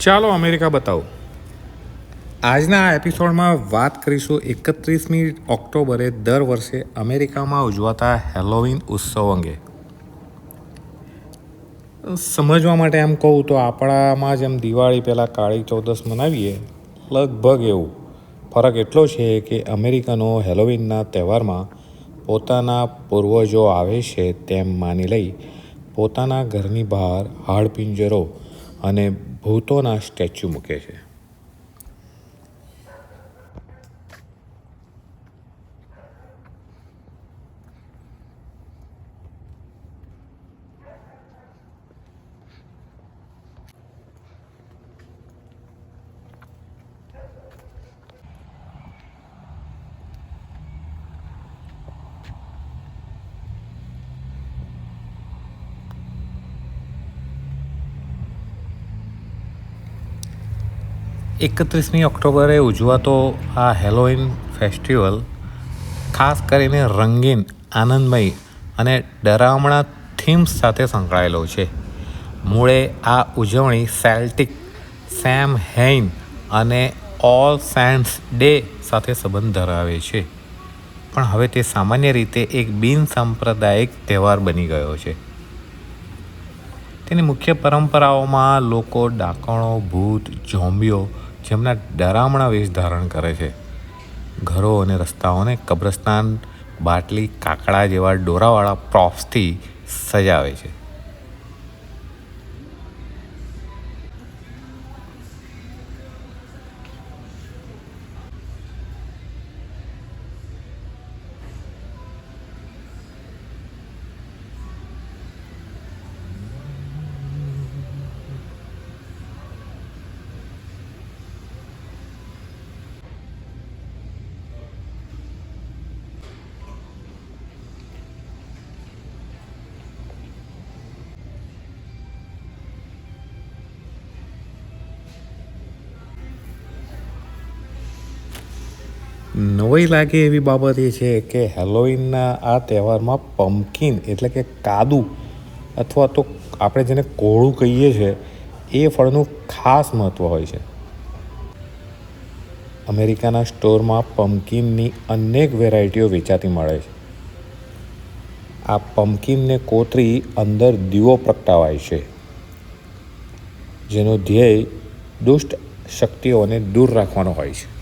ચાલો અમેરિકા બતાવો. આજના આ એપિસોડમાં વાત કરીશું એકત્રીસમી ઓક્ટોબરે દર વર્ષે અમેરિકામાં ઉજવાતા હેલોવીન ઉત્સવ અંગે. સમજવા માટે એમ કહું તો આપણામાં જેમ દિવાળી પહેલાં કાળી ચૌદસ મનાવીએ, લગભગ એવું. ફરક એટલો છે કે અમેરિકનો હેલોવીનના તહેવારમાં પોતાના પૂર્વજો આવે છે તેમ માની લઈ પોતાના ઘરની બહાર હાડપિંજરો અને ભૂતોના સ્ટેચ્યુ મૂકે છે. એકત્રીસમી ઓક્ટોબરે ઉજવાતો આ હેલોઇન ફેસ્ટિવલ ખાસ કરીને રંગીન, આનંદમય અને ડરામણા થીમ્સ સાથે સંકળાયેલો છે. મૂળે આ ઉજવણી સેલ્ટિક, સેમ હેઇન અને ઓલ સેન્ટ્સ ડે સાથે સંબંધ ધરાવે છે. પણ હવે તે સામાન્ય રીતે એક બિન સાંપ્રદાયિક તહેવાર બની ગયો છે. તેની મુખ્ય પરંપરાઓમાં લોકો ડાકણો, ભૂત, ઝોમ્બીઓ જેમના ડરામણા વેશ ધારણ કરે છે. ઘરો અને રસ્તાઓને કબ્રસ્તાન, બાટલી, કાકડા જેવા ડોરાવાળા પ્રોપ્સથી સજાવે છે. નવાઈ લાગે એવી બાબત એ છે કે હેલોઈનના આ તહેવારમાં પમ્પકિન એટલે કે કાદુ અથવા તો આપણે જેને કોળું કહીએ છીએ એ ફળનું ખાસ મહત્ત્વ હોય છે. અમેરિકાના સ્ટોરમાં પમ્પકિનની અનેક વેરાયટીઓ વેચાતી મળે છે. આ પમ્પકિનને કોતરી અંદર દીવો પ્રગટાવાય છે. જેનો ધ્યેય દુષ્ટ શક્તિઓને દૂર રાખવાનો હોય છે.